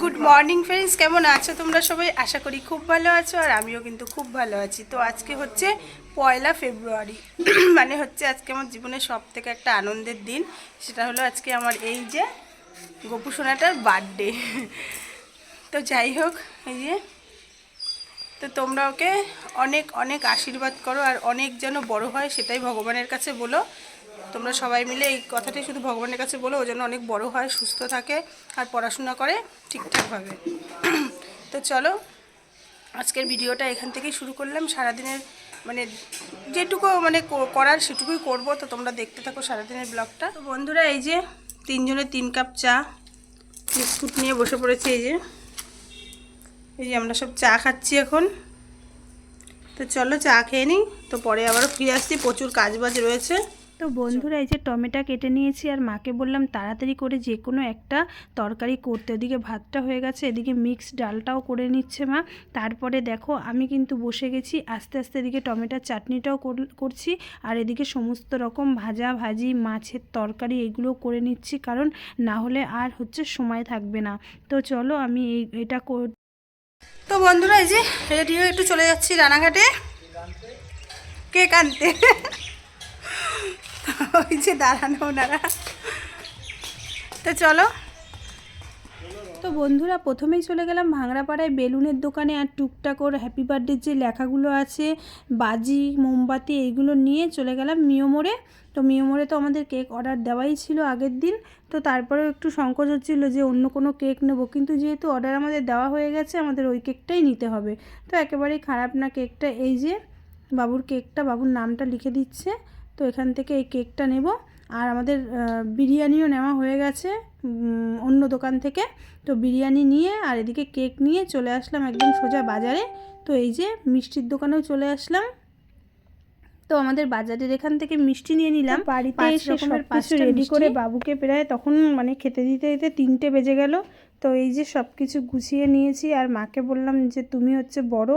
Good morning friends কেমন আছো তোমরা সবাই? আশা করি খুব ভালো আছো আর আমিও কিন্তু খুব ভালো আছি। তো আজকে হচ্ছে পয়লা ফেব্রুয়ারি। মানে হচ্ছে আজকে আমার জীবনের সব থেকে একটা আনন্দের দিন। সেটা হলো আজকে আমার এই যে গোপু সোনাটার বার্থডে তো যাই হোক, এই যে। তো তোমরা ওকে অনেক অনেক আশীর্বাদ করো আর অনেক যেন বড় হয় সেটাই ভগবানের কাছে বলো। তোমরা সবাই মিলে এই কথাটাই শুধু ভগবানের কাছে বলো, ও যেন অনেক বড় হয়, সুস্থ থাকে আর পড়াশোনা করে ঠিকঠাকভাবে। তো চলো, আজকের ভিডিওটা এখান থেকেই শুরু করলাম। সারাদিনের মানে যেটুকু মানে করার সেটুকুই করব। তো তোমরা দেখতে থাকো সারাদিনের ব্লগটা। তো বন্ধুরা, এই যে তিনজনের তিন কাপ চা, বিস্কুট নিয়ে বসে পড়েছে এই যে। এই যে আমরা সব চা খাচ্ছি এখন। তো চলো চা খেয়ে নিই। তো পরে আবারও ফিরে আসছি। প্রচুর কাজ বাজ রয়েছে। তো বন্ধুরা, এই যে টমেটো কেটে নিয়েছি আর মাকে বললাম তাড়াতাড়ি করে যে কোনো একটা তরকারি করতে। ওদিকে ভাতটা হয়ে গেছে, এদিকে মিক্স ডালটাও করে নিচ্ছে মা। তারপরে দেখো, আমি কিন্তু বসে গেছি, আস্তে আস্তে এদিকে টমেটোর চাটনিটাও কর- করছি আর এদিকে সমস্ত রকম ভাজা ভাজি, মাছের তরকারি এগুলো করে নিচ্ছি কারণ না হলে আর হচ্ছে সময় থাকবে না। তো চলো আমি এই, এটা তো বন্ধুরা, এই যে রেডি হয়ে একটু চলে যাচ্ছি রানাঘাটে। কেক আনতে ওই যে দাঁড়ানো ওনারা। তো চলো। তো বন্ধুরা, প্রথমেই চলে গেলাম ভাঙড়াপাড়ায় বেলুনের দোকানে আর টুকটাক ওর হ্যাপি বার্থডের যে লেখাগুলো আছে, বাজি, মোমবাতি, এইগুলো নিয়ে চলে গেলাম মিয়োমোড়ে তো মিয়োমোড়ে তো আমাদের কেক অর্ডার দেওয়াই ছিল আগের দিন। তো তারপরেও একটু সংকোচ হচ্ছিল যে অন্য কোনো কেক নেব। কিন্তু যেহেতু অর্ডার আমাদের দেওয়া হয়ে গেছে, আমাদের ওই কেকটাই নিতে হবে। তো একেবারেই খারাপ না কেকটা এই যে বাবুর কেকটা বাবুর নামটা লিখে দিচ্ছে। তো এখান থেকে এই কেকটা নেব। আর আমাদের বিরিয়ানিও নেওয়া হয়ে গেছে অন্য দোকান থেকে। তো বিরিয়ানি নিয়ে আর এদিকে কেক নিয়ে চলে আসলাম একদম সোজা বাজারে। তো এই যে মিষ্টির দোকানেও চলে আসলাম। তো আমাদের বাজারের এখান থেকে মিষ্টি নিয়ে নিলাম। বাড়িতে এসে রেডি করে বাবুকে প্রায় তখন মানে খেতে দিতে দিতে তিনটে বেজে গেল। তো এই যে সব কিছু গুছিয়ে নিয়েছি। আর মাকে বললাম যে তুমি হচ্ছে বড়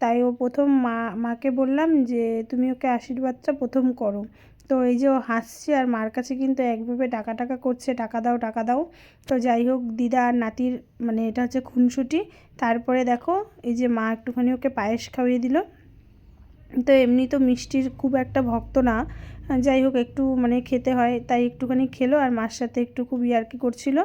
তাই ও প্রথম মা, মাকে বললাম যে, তুমি ওকে আশীর্বাদটা প্রথম করো। তো এই যে ও হাসছে আর মার কাছে কিন্তু একভাবে টাকা টাকা করছে, টাকা দাও টাকা দাও। তো যাই হোক, দিদা আর নাতির মানে এটা হচ্ছে খুনসুটি। তারপরে দেখো, এই যে মা একটুখানি ওকে পায়েস খাইয়ে দিল। তো এমনি তো মিষ্টির খুব একটা ভক্ত না। যাই হোক একটু মানে খেতে হয় তাই একটুখানি খেলো আর মার সাথে একটু খুব ইয়ার্কি করছিল।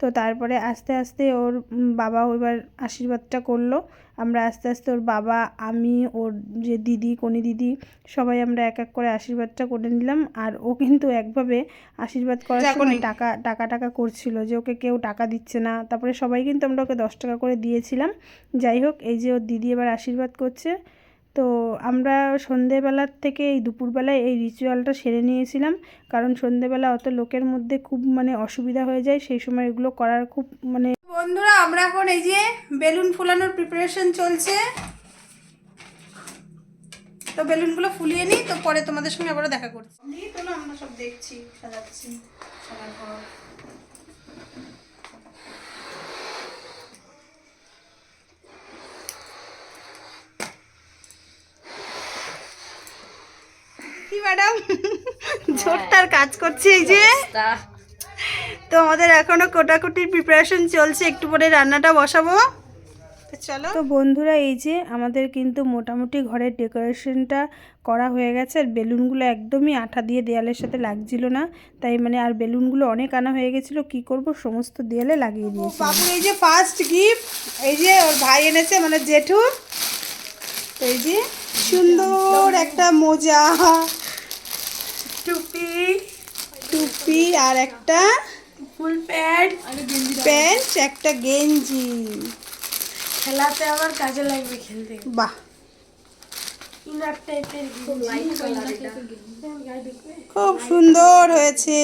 তো তারপরে আস্তে আস্তে ওর বাবা এবার আশীর্বাদটা করল। আমরা আস্তে আস্তে ওর বাবা আমি ওর যে দিদি কোনি দিদি সবাই আমরা এক এক করে আশীর্বাদটা করে নিলাম। আর ও কিন্তু একভাবে আশীর্বাদ করার সময় টাকা টাকা টাকা করছিল যে ওকে কেউ টাকা দিচ্ছে না। তারপরে সবাই কিন্তু আমরা ওকে দশ টাকা করে দিয়েছিলাম। যাই হোক এই যে ওর দিদি এবার আশীর্বাদ করছে। তো আমরা সন্ধেবেলার থেকে এই দুপুরবেলায় এই রিচুয়ালটা সেরে নিয়েছিলাম। কারণ সন্ধেবেলা অত লোকের মধ্যে খুব মানে অসুবিধা হয়ে যায় সেই সময় এগুলো করার খুব মানে বন্ধুরা আমরা এখন এই যে বেলুন ফুলানোর প্রিপারেশন চলছে। তো বেলুনগুলো ফুলিয়ে নিই তো পরে তোমাদের সঙ্গে আবারও দেখা করছি। তো না আমরা সব দেখছি সাজাচ্ছি ম্যাডাম জোরটার কাজ করছে এই যে। তো আমাদের এখনও কোটাকুটির প্রিপারেশন চলছে একটু পরে রান্নাটা বসাবো। চলো। তো বন্ধুরা এই যে আমাদের কিন্তু মোটামুটি ঘরের ডেকোরেশনটা করা হয়ে গেছে আর বেলুনগুলো একদমই আঠা দিয়ে দেয়ালের সাথে লাগছিল না। তাই মানে আর বেলুনগুলো অনেক আনা হয়ে গেছিল কি করব? সমস্ত দেয়ালে লাগিয়ে দিয়েছি। বাবুর এই যে ফার্স্ট গিফট এই যে ওর ভাই এনেছে মানে জেঠু তো এই যে সুন্দর একটা মোজা টুপি টুপি আর একটা ফুল প্যান্ট প্যান্ট একটা গেঞ্জি। খেলাতে আবার কাজে লাগবে খেলতে। বাহ। খুব সুন্দর হয়েছে।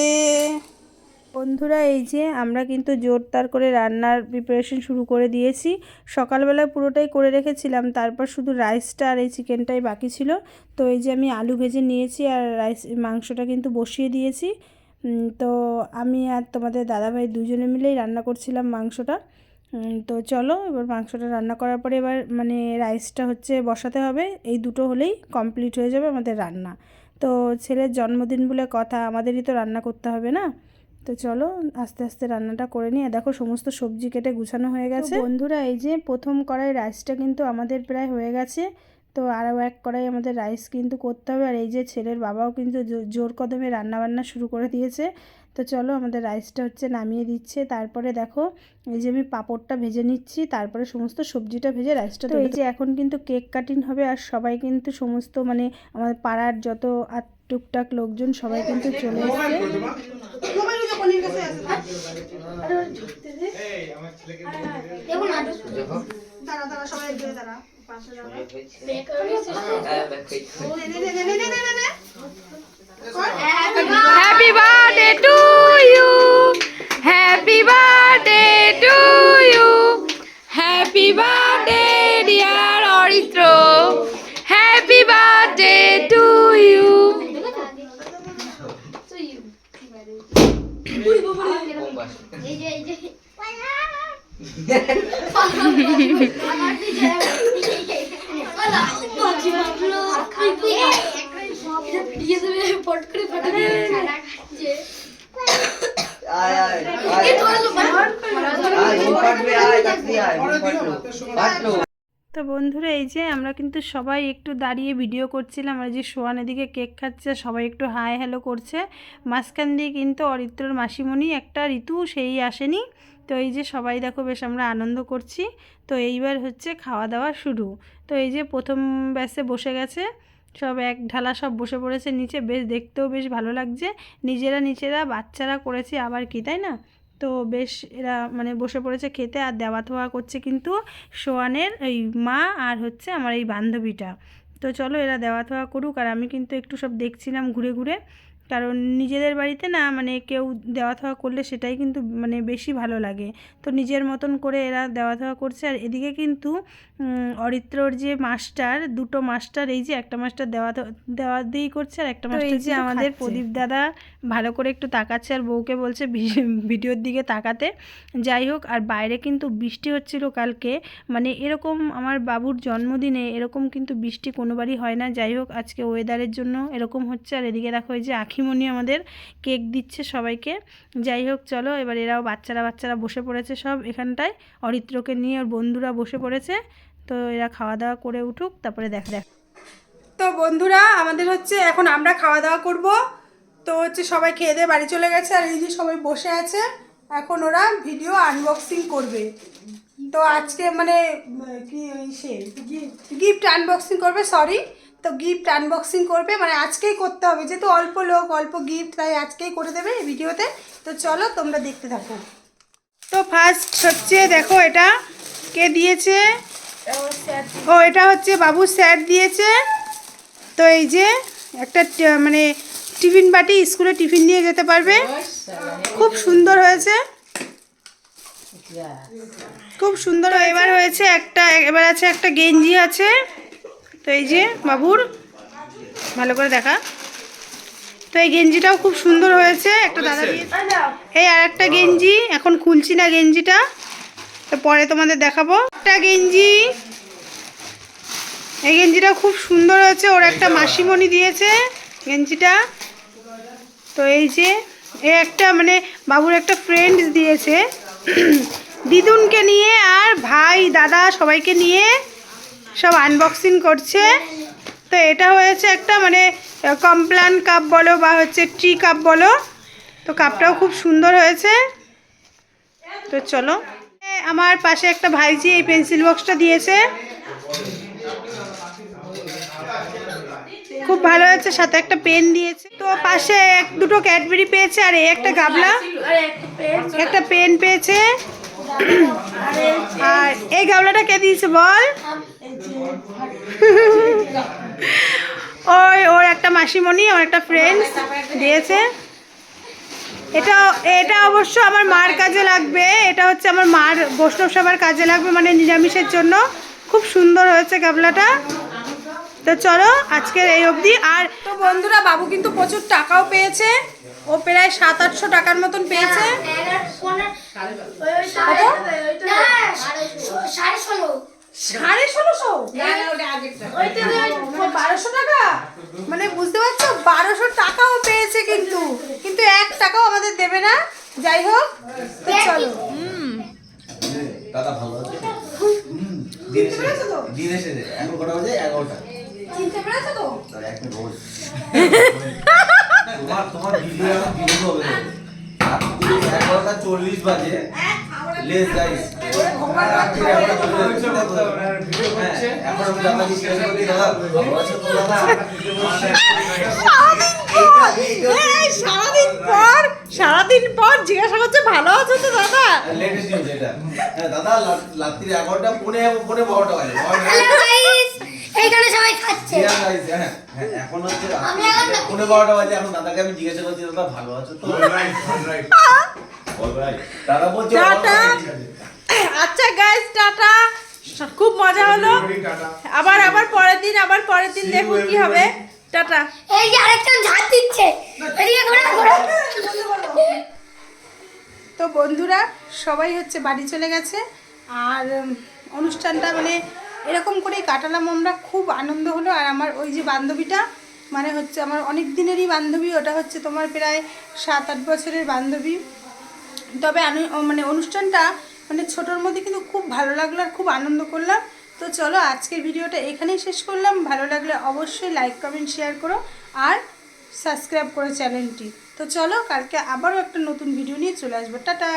বন্ধুরা এই যে আমরা কিন্তু জোরদার করে রান্নার প্রিপারেশন শুরু করে দিয়েছি। সকালবেলা পুরোটাই করে রেখেছিলাম তারপর শুধু রাইসটা আর এই চিকেনটাই বাকি ছিল। তো এই যে আমি আলু ভেজে নিয়েছি আর রাইস মাংসটা কিন্তু বসিয়ে দিয়েছি। তো আমি আর তোমাদের দাদাভাই দুজনে মিলেই রান্না করছিলাম মাংসটা। তো চলো এবার মাংসটা রান্না করার পরে এবার মানে রাইসটা হচ্ছে বসাতে হবে। এই দুটো হলেই কমপ্লিট হয়ে যাবে আমাদের রান্না। তো ছেলের জন্মদিন বলে কথা আমাদেরই তো রান্না করতে হবে না? তো চলো আস্তে আস্তে রান্নাটা করে নিয়ে দেখো সমস্ত সবজি কেটে গুছানো হয়ে গেছে। বন্ধুরা এই যে প্রথম কড়াই রাইসটা কিন্তু আমাদের প্রায় হয়ে গেছে। তো আরও এক কড়াই আমাদের রাইস কিন্তু করতে হবে। আর এই যে ছেলের বাবাও কিন্তু জোর কদমে রান্নাবান্না শুরু করে দিয়েছে। তো চলো আমাদের রাইসটা হচ্ছে নামিয়ে দিচ্ছে। তারপরে দেখো এই যে আমি পাঁপড়টা ভেজে নিচ্ছি। তারপরে সমস্ত সবজিটা ভেজে রাইসটা তো এই যে এখন কিন্তু কেক কাটিং হবে। আর সবাই কিন্তু সমস্ত মানে আমাদের পাড়ার যত আর টুকটাক লোকজন সবাই কিন্তু চলে এসছে। Happy birthday to you. Happy birthday to you. Happy birthday, dear Orithro. Happy আয় আয় আয় ফাটলো তো বন্ধুরা, এই যে আমরা কিন্তু সবাই একটু দাঁড়িয়ে ভিডিও করছিলাম। আর যে সোয়ান এদিকে কেক খাচ্ছে, সবাই একটু হাই হ্যালো করছে। মাঝখান দিয়ে কিন্তু অরিত্রর মাসিমণি একটা ঋতু, সেই আসেনি। তো এই যে সবাই দেখো বেশ আমরা আনন্দ করছি। তো এইবার হচ্ছে খাওয়া দাওয়া শুরু। তো এই যে প্রথম ব্যাসে বসে গেছে। সব এক ঢালা সব বসে পড়েছে নিচে। বেশ দেখতেও বেশ ভালো লাগছে। নিজেরা নিজেরা বাচ্চারা করেছে আবার কি, তাই না? তো বেশ এরা মানে বসে পড়েছে খেতে আর দেওয়া থোয়া করছে কিন্তু সোয়ানের এই মা আর হচ্ছে আমার এই বান্ধবীটা। তো চলো এরা দেওয়া থোয়া করুক আর আমি কিন্তু একটু সব দেখছিলাম ঘুরে ঘুরে। কারণ নিজেদের বাড়িতে না মানে কেউ দেওয়া থাওয়া করলে সেটাই কিন্তু মানে বেশি ভালো লাগে। তো নিজের মতন করে এরা দেওয়া থাওয়া করছে। আর এদিকে কিন্তু অরিত্রর যে মাস্টার দুটো মাস্টার এই যে একটা মাস্টার দেওয়া দেওয়া দিয়েই করছে আর একটা মাস্টার এই যে আমাদের প্রদীপ দাদা ভালো করে একটু তাকাচ্ছে আর বউকে বলছে ভিডিওর দিকে তাকাতে। যাই হোক আর বাইরে কিন্তু বৃষ্টি হচ্ছিল কালকে। মানে এরকম আমার বাবুর জন্মদিনে এরকম কিন্তু বৃষ্টি কোনোবারই হয় না। যাই হোক আজকে ওয়েদারের জন্য এরকম হচ্ছে। আর এদিকে দেখো এই যে আখিমণি আমাদের কেক দিচ্ছে সবাইকে। যাই হোক, চলো, এবার এরাও বাচ্চারা বাচ্চারা বসে পড়েছে সব এখানটায়। অরিত্রকে নিয়ে ওর বন্ধুরা বসে পড়েছে। তো এরা খাওয়া দাওয়া করে উঠুক, তারপরে দেখ দেখ। তো বন্ধুরা, আমাদের হচ্ছে এখন আমরা খাওয়া দাওয়া করব। তো হচ্ছে সবাই খেয়ে দিয়ে বাড়ি চলে গেছে, আর এই যে সবাই বসে আছে, এখন ওরা ভিডিও আনবক্সিং করবে। তো আজকে মানে কি সে, গিফট আনবক্সিং করবে সরি তো গিফট আনবক্সিং করবে মানে আজকেই করতে হবে। যেহেতু অল্প লোক, অল্প গিফট তাই আজকেই করে দেবে এই ভিডিওতে। তো চলো তোমরা দেখতে থাকো। তো ফার্স্ট হচ্ছে দেখো এটা কে দিয়েছে? ও, এটা হচ্ছে বাবু স্যার দিয়েছে। তো এই যে একটা মানে টিফিন বাটি স্কুলে টিফিন নিয়ে যেতে পারবে। খুব সুন্দর হয়েছে। খুব সুন্দর এবার হয়েছে একটা, এবার আছে একটা গেঞ্জি আছে। তো এই যে বাবুর ভালো করে দেখা। তো এই গেঞ্জিটাও খুব সুন্দর হয়েছে একটা দাদা এই আর একটা গেঞ্জি এখন খুলছি না গেঞ্জিটা। তো পরে তোমাদের দেখাবো। একটা গেঞ্জি। এই গেঞ্জিটা খুব সুন্দর হয়েছে ওর একটা মাসিমণি দিয়েছে গেঞ্জিটা। তো এই যে এ একটা মানে বাবুর একটা ফ্রেন্ডস দিয়েছে। দিদুনকে নিয়ে আর ভাই দাদা সবাইকে নিয়ে সব আনবক্সিং করছে। তো এটা হয়েছে একটা মানে কমপ্লান কাপ বলো বা হচ্ছে ট্রি কাপ বলো। তো কাপটাও খুব সুন্দর হয়েছে। তো চলো। আমার পাশে একটা ভাইজি এই পেন্সিল বক্সটা দিয়েছে। খুব ভালো হয়েছে, সাথে একটা পেন দিয়েছে। তো পাশে এক, দুটো ক্যাডবেরি পেয়েছে আর এই একটা গাবলা। একটা পেন পেয়েছে। আর এই গাবলাটা কে দিয়েছে বল? ওই ওর একটা মাসিমণি ওর একটা ফ্রেন্ডস দিয়েছে। এটা এটা অবশ্য আমার মার কাজে লাগবে। এটা হচ্ছে আমার মার বৈষ্ণব সবার কাজে লাগবে মানে নিরামিষের জন্য। খুব সুন্দর হয়েছে গাবলাটা। তো চলো আজকের এই অবধি। আর তো বন্ধুরা বাবু কিন্তু প্রচুর টাকাও পেয়েছে। ও প্রায় সাত আটশো টাকার মতন পেয়েছে। সাড়ে ষোলো। সাড়ে ষোলোশো? মানে বারোশো টাকা? মানে বুঝতে পারছ? বারোশো টাকাও পেয়েছে কিন্তু। কিন্তু এক টাকাও আমাদের দেবে না। যাই হোক চলো। দাদা ভালো আছে? দিন এসে এখন কটা বাজে? এগারোটা। চিনতে পেরেছ তো? এক তোমার তোমার ভিডিও এখন ভিডিও হবে। এগারোটা চল্লিশ বাজে। লেস গাইস সারাদিন পর সারাদিন পর জিজ্ঞাসা করছে ভালো আছো তো দাদা লেটেস্ট নিউজ এটা দাদা রাত্রি এগারোটা পৌনে পৌনে বারোটা বাজে এইখানে সবাই খাচ্ছে এখন হচ্ছে আমি এখন বারোটা বাজে এখন দাদাকে আমি জিজ্ঞাসা করছি দাদা ভালো আছো তো. দাদা বলছে আচ্ছা গাইস টাটা। খুব মজা হলো। আবার আবার পরের দিন আবার পরের দিন দেখুন কি হবে। টাটা। এই যে আরেকজন ঝাড় দিচ্ছে। এদিকে ঘোরা ঘোরা। তো বন্ধুরা সবাই হচ্ছে বাড়ি চলে গেছে। আর অনুষ্ঠানটা মানে এরকম করেই কাটালাম। আমরা খুব আনন্দ হলো। আর আমার ওই যে বান্ধবীটা মানে হচ্ছে আমার অনেক দিনেরই বান্ধবী ওটা হচ্ছে তোমার প্রায় সাত আট বছরের বান্ধবী। তবে মানে অনুষ্ঠানটা মানে ছোটোর মধ্যে কিন্তু খুব ভালো লাগল আর খুব আনন্দ করলাম। তো চলো আজকের ভিডিওটা এখানেই শেষ করলাম। ভালো লাগলে অবশ্যই লাইক কমেন্ট শেয়ার করো আর সাবস্ক্রাইব করো চ্যানেলটি তো চলো কালকে আবারও একটা নতুন ভিডিও নিয়ে চলে আসব। টাটা!